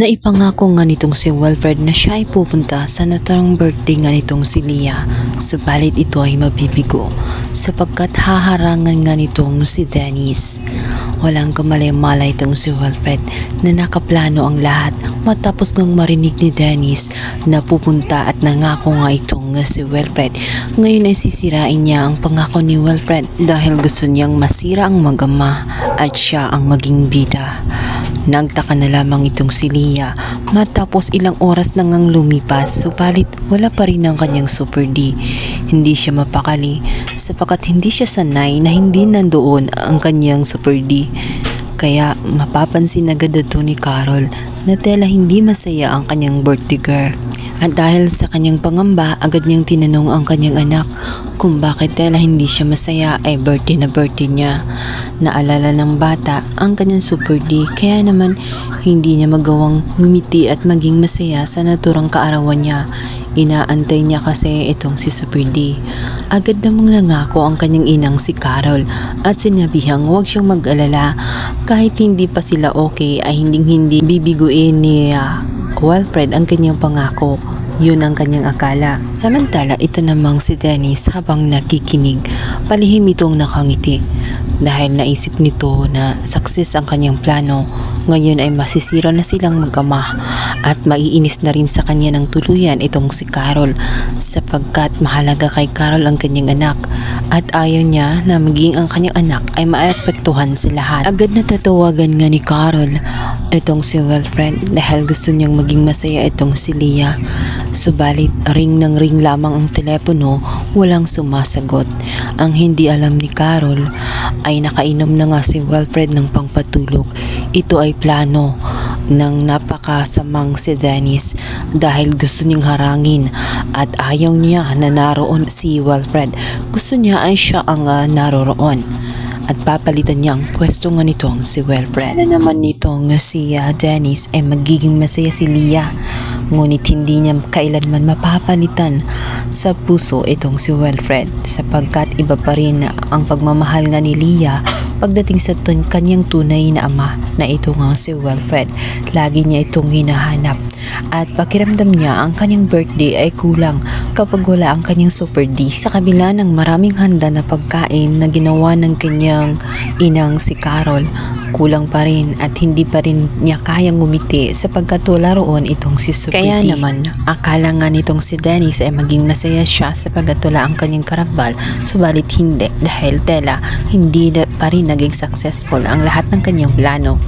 Naipangako nga nitong si Wilfred na siya ay pupunta sa naturang birthday nga nitong si Leah. Subalit ito ay mabibigo sapagkat haharangan nga nitong si Dennis. Walang kamalay-malay itong si Wilfred na nakaplano ang lahat matapos ngang marinig ni Dennis na pupunta at nangako nga itong si Wilfred. Ngayon ay sisirain niya ang pangako ni Wilfred dahil gusto niyang masira ang magama at siya ang maging bida. Nagtaka na lamang itong si Leah matapos ilang oras na ngang lumipas subalit wala pa rin ang kanyang Super D. Hindi siya mapakali sapagkat hindi siya sanay na hindi nandoon ang kanyang Super D. Kaya mapapansin agad ito ni Carol na tela hindi masaya ang kanyang birthday girl. At dahil sa kanyang pangamba, agad niyang tinanong ang kanyang anak kung bakit tela hindi siya masaya ay birthday na birthday niya. Naalala ng bata ang kanyang super D kaya naman hindi niya magawang ngumiti at maging masaya sa naturang kaarawan niya. Inaantay niya kasi itong si Super D. Agad namang nangako ang kanyang inang si Carol at sinabihang huwag siyang mag-alala kahit hindi pa sila okay ay hinding hindi bibiguin ni ah, Wilfred ang kanyang pangako. Yun ang kanyang akala. Samantala, ito namang si Dennis habang nakikinig, palihim itong nakangiti. Dahil naisip nito na success ang kanyang plano, ngayon ay masisira na silang magama at maiinis na rin sa kanya ng tuluyan itong si Carol sapagkat mahalaga kay Carol ang kanyang anak at ayaw niya na maging ang kanyang anak ay maapektuhan sa lahat. Agad na tatawagan nga ni Carol itong si Wilfred dahil gusto niyang maging masaya itong si Leah. Subalit ring ng ring lamang ang telepono, walang sumasagot. Ang hindi alam ni Carol ay nakainom na nga si Wilfred ng pangpatulog. Ito ay plano ng napakasamang si Dennis dahil gusto niyang harangin at ayaw niya na naroon si Wilfred. Gusto niya ay siya ang ah, naroroon at papalitan niya ang pwesto nga nitong si Wilfred. Na naman nitong si ah, Dennis ay magiging masaya si Leah. Ngunit hindi niya kailanman mapapalitan sa puso itong si Wilfred sapagkat iba pa rin ang pagmamahal nga ni Leah pagdating sa kanyang tunay na ama na ito nga si Wilfred. Lagi niya itong hinahanap at pakiramdam niya ang kanyang birthday ay kulang kapag wala ang kanyang super D. Sa kabila ng maraming handa na pagkain na ginawa ng kanyang inang si Carol, kulang pa rin at hindi pa rin niya kayang ngumiti sapagkat wala roon itong si Super Kaya D. naman, akala nga nitong si Dennis ay maging masaya siya sapagkat wala ang kanyang karambal, subalit hindi dahil tela, hindi pa rin naging successful ang lahat ng kanyang plano.